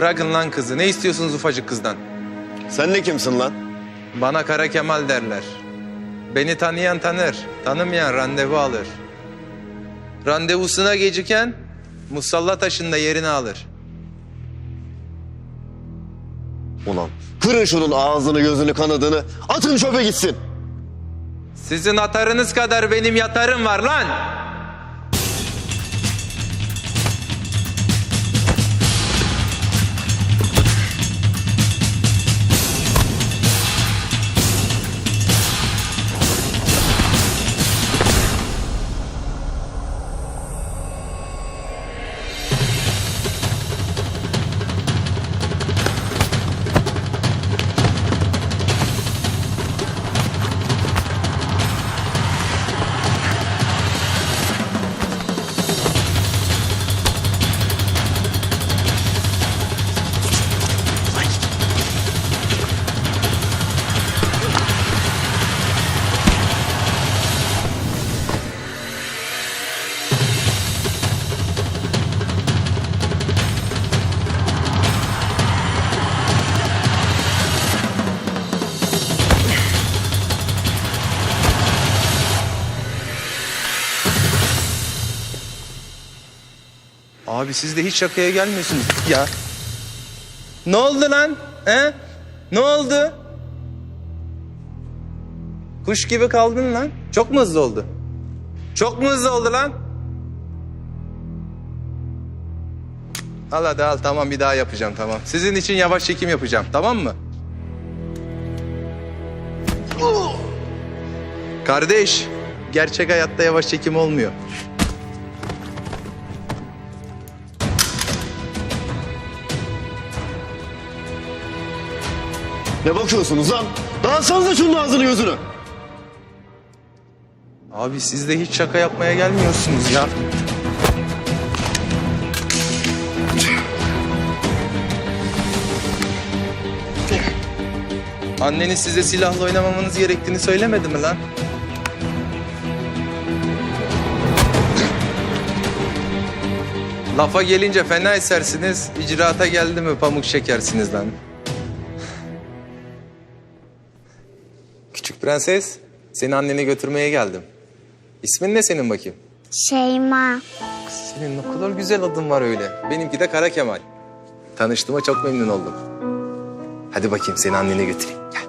Bırakın lan kızı. Ne istiyorsunuz ufacık kızdan? Sen de kimsin lan? Bana Kara Kemal derler. Beni tanıyan tanır, tanımayan randevu alır. Randevusuna geciken musalla taşında yerini alır. Ulan kırın şunun ağzını gözünü kanadını atın çöpe gitsin. Sizin atarınız kadar benim yatarım var lan. Abi siz de hiç şakaya gelmiyorsunuz ya. Ne oldu lan? He? Ne oldu? Kuş gibi kaldın lan. Çok mu hızlı oldu? Çok mu hızlı oldu lan? Al hadi al tamam bir daha yapacağım tamam. Sizin için yavaş çekim yapacağım tamam mı? Kardeş, gerçek hayatta yavaş çekim olmuyor. Ne bakıyorsunuz lan? Dağıtsanıza şunun ağzını gözünü. Abi siz de hiç şaka yapmaya gelmiyorsunuz ya. Anneniz size silahla oynamamanız gerektiğini söylemedi mi lan? Lafa gelince fena esersiniz, icraata geldi mi pamuk şekersiniz lan. Küçük prenses, seni annene götürmeye geldim. İsmin ne senin bakayım? Şeyma. Senin ne kadar güzel adın var öyle. Benimki de Kara Kemal. Tanıştığıma çok memnun oldum. Hadi bakayım seni annene götüreyim. Gel.